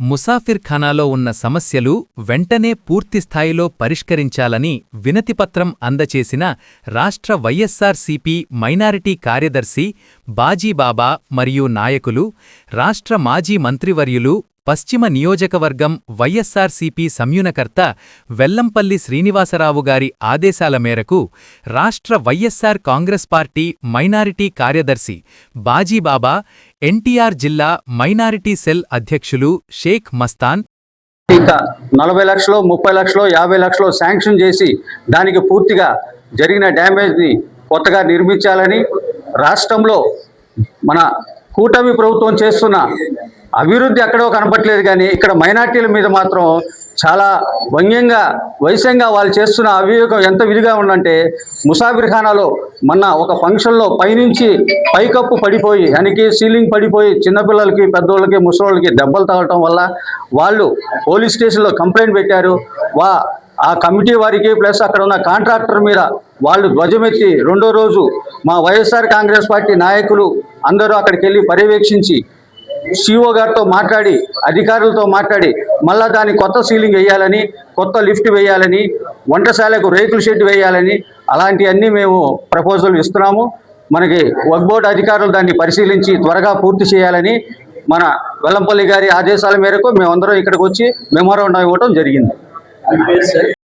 ముసాఫిర్ఖానాలో ఉన్న సమస్యలు వెంటనే పూర్తిస్థాయిలో పరిష్కరించాలని వినతిపత్రం అందచేసిన రాష్ట్ర వైఎస్సార్సీపీ మైనారిటీ కార్యదర్శి బాజీబాబా మరియు నాయకులు రాష్ట్ర మాజీ మంత్రివర్యులు పశ్చిమ నియోజకవర్గం వైఎస్సార్సీపీ సంయునకర్త వెల్లంపల్లి శ్రీనివాసరావు గారి ఆదేశాల మేరకు రాష్ట్ర వైఎస్సార్ కాంగ్రెస్ పార్టీ మైనారిటీ కార్యదర్శి బాజీబాబా ఎన్టీఆర్ జిల్లా మైనారిటీ సెల్ అధ్యక్షులు షేక్ మస్తాన్ ఇంకా నలభై లక్షలు ముప్పై లక్షలు యాభై లక్షలు శాంక్షన్ చేసి దానికి పూర్తిగా జరిగిన డ్యామేజ్ని కొత్తగా నిర్మించాలని రాష్ట్రంలో మన కూటమి ప్రభుత్వం చేస్తున్న అభివృద్ధి ఎక్కడో కనపట్లేదు కానీ ఇక్కడ మైనార్టీల మీద మాత్రం చాలా వ్యంగ్యంగా వైశ్యంగా వాళ్ళు చేస్తున్న అవివేకం ఎంత విధిగా ఉందంటే ముసాఫిర్ఖానాలో మొన్న ఒక ఫంక్షన్లో పైనుంచి పైకప్పు పడిపోయి దానికి సీలింగ్ పడిపోయి చిన్నపిల్లలకి పెద్దోళ్ళకి ముసలోళ్ళకి దెబ్బలు తగలటం వల్ల వాళ్ళు పోలీస్ స్టేషన్లో కంప్లైంట్ పెట్టారు. వా ఆ కమిటీ వారికి ప్లస్ అక్కడ ఉన్న కాంట్రాక్టర్ మీద వాళ్ళు ధ్వజమెత్తి రెండో రోజు మా వైఎస్ఆర్ కాంగ్రెస్ పార్టీ నాయకులు అందరూ అక్కడికి వెళ్ళి పర్యవేక్షించి సిఓ గారితో మాట్లాడి అధికారులతో మాట్లాడి మళ్ళా దాని కొత్త సీలింగ్ వేయాలని కొత్త లిఫ్ట్ వేయాలని వంటశాలకు రేకుల షెడ్ వేయాలని అలాంటివన్నీ మేము ప్రపోజల్ ఇస్తున్నాము. మనకి వర్క్ బోర్డు అధికారులు దాన్ని పరిశీలించి త్వరగా పూర్తి చేయాలని మన వెల్లంపల్లి గారి ఆదేశాల మేరకు మేమందరం ఇక్కడికి వచ్చి మెమోరాండం ఇవ్వడం జరిగింది. I'm.